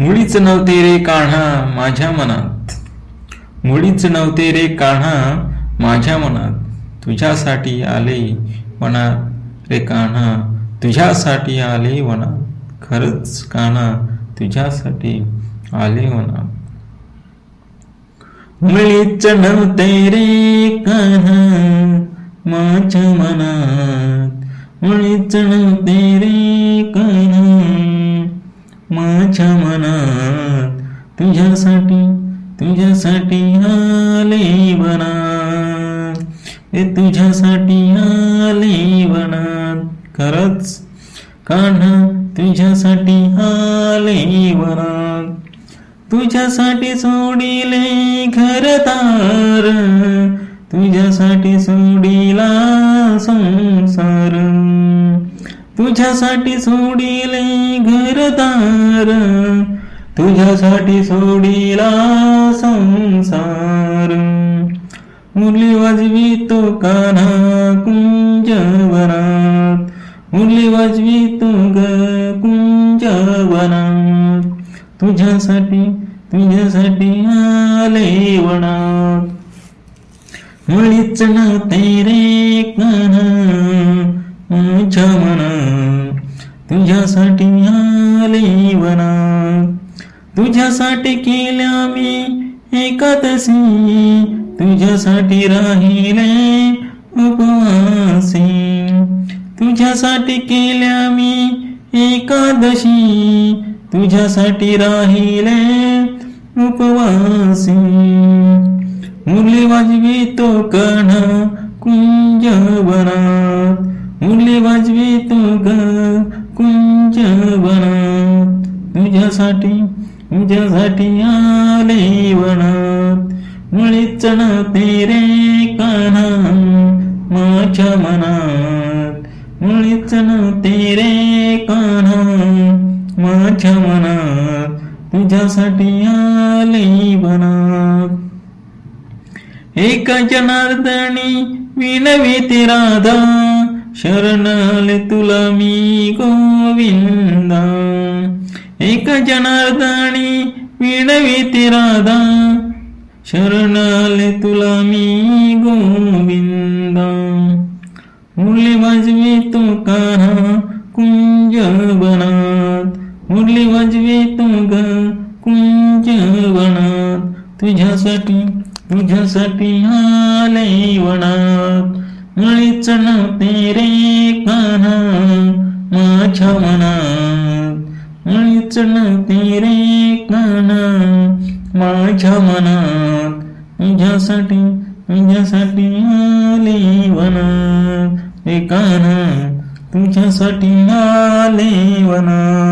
मुळीच नव्हते रे कान्हा माझ्या मनात. मुळीच नव्हते रे कान्हा माझ्या मनात. तुझ्यासाठी आले वनात रे कान्हा. तुझ्यासाठी आले वनात. खरंच कान्हा तुझ्यासाठी आले वनात. मुळीच नव्हते रे कान्हा माझ्या मनात. मुळीच नव्हते रे माझ्या मनात तुझ्यासाठी तुझ्यासाठी आले वनात हे तुझ्यासाठी आले वनात खरंच काढा तुझ्यासाठी आले वनात तुझ्यासाठी सोडिले घरदार तुझ्यासाठी सो तुझ्यासाठी सोडिले घरदार तुझ्यासाठी सोडिला संसार. मुरली वाजवी तो कान्हा कुंजवनात मुरली वाजवी तो ग कुंजवनात. तुझ्यासाठी तुझ्यासाठी आले वनात. मुळीच ना रे कान्हा माझ्या मनात. तुझ्यासाठी आले वना तुझ्यासाठी केल्या मी एकादशी. तुझ्यासाठी राहिले उपवासी. तुझ्यासाठी केल्या मी एकादशी. तुझ्यासाठी राहिले उपवासी. मुरली वाजवी तो कण कुंजवनात. मुरली वाजवी तो ग कुंजवनात तुझ्यासाठी तुझ्यासाठी आले वनात मुळीच ते रे कान्हा माझ्या मनात. मुळीच ते रे कान्हा माझ्या मनात. तुझ्यासाठी आले वनात एक जनार्दनी विनविते राधा. शरणाले तुला मी गोविंदा. एक जनार्दनी विडविते राधा. शरणाले तुला मी गोविंदा. मुरली वाजवी तो का कुंज बनात मुरली वाजवी तो ग कुंज बनात तुझ्यासाठी तुझ्यासाठी आले वनात. मुळीच नव्हते रे कान्हा माझ्या मनात. मुळीच नव्हते रे कान्हा माझ्या मनात. तुझ्यासाठी तुझ्यासाठी आले वनात रे कान्हा तुझ्यासाठी आले वनात